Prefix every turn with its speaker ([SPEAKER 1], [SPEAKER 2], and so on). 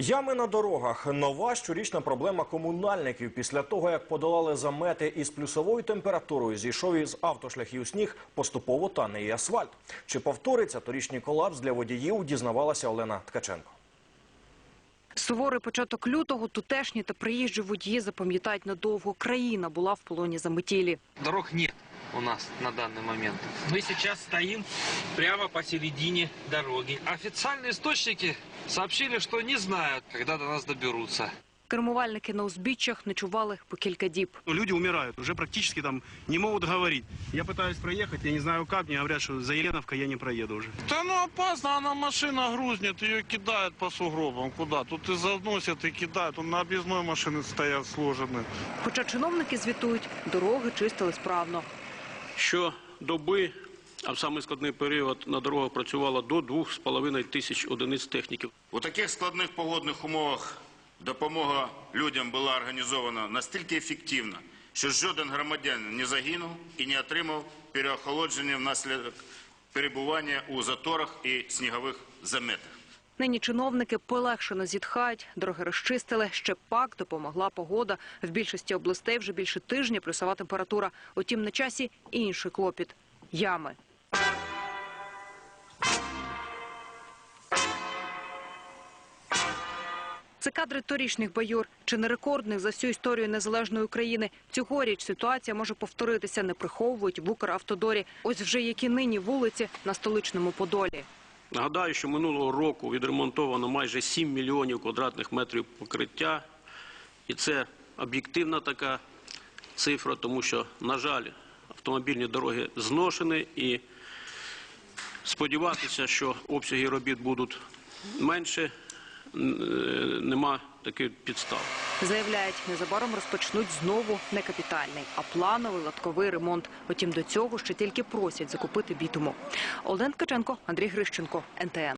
[SPEAKER 1] Ями на дорогах нова щорічна проблема комунальників. Після того, як подолали замети із плюсовою температурою, зійшов із автошляхів сніг, поступово тане і асфальт. Чи повториться торічній колапс для водіїв, дізнавалася Олена Ткаченко.
[SPEAKER 2] Суворий початок лютого тутешні та приїжджі водії запам'ятають надовго. Країна була в полоні заметілі.
[SPEAKER 3] Дорог нет у нас на данный момент. Мы сейчас стоим прямо посередине дороги. Официальные источники сообщили, что не знают, когда до нас доберутся.
[SPEAKER 2] Кермувальники на узбіччях ночували по кілька діб.
[SPEAKER 4] Ну, Люди умирают, уже практически там не могут говорить. Я пытаюсь проехать, я не знаю как, мне говорят, что за Еленовкой я не проеду уже.
[SPEAKER 5] Да ну опасно, она машина грузнет, ее кидают по сугробам. Куда? Тут и заносят, и кидают. Тут на объездной машины стоят сложены.
[SPEAKER 2] Хоча чиновники звітують, дороги чистили справно.
[SPEAKER 6] Щодоби, а в самий складний період на дорогах працювало до 2,5 тисяч одиниць техніки.
[SPEAKER 7] У таких складних погодних умовах допомога людям була організована настільки ефективно, що жоден громадянин не загинув і не отримав переохолодження внаслідок перебування у заторах і снігових заметах.
[SPEAKER 2] Нині чиновники полегшено зітхають, дороги розчистили. Ще пак допомогла погода. В більшості областей вже більше тижня плюсова температура. Утім, на часі інший клопіт – ями. Це кадри торічних баюр, чи не рекордних за всю історію незалежної України. Цьогоріч ситуація може повторитися, не приховують в Укравтодорі. Ось вже які нині вулиці на столичному Подолі.
[SPEAKER 6] Нагадаю, що минулого року відремонтовано майже 7 мільйонів квадратних метрів покриття. І це об'єктивна така цифра, тому що, на жаль, автомобільні дороги зношені і сподіватися, що обсяги робіт будуть менше, е, нема таких підстав.
[SPEAKER 2] Заявляють, незабаром розпочнуть знову не капітальний, а плановий латковий ремонт. Втім, до цього ще тільки просять закупити бітуму. Олен Ткаченко, Андрій Грищенко, НТН.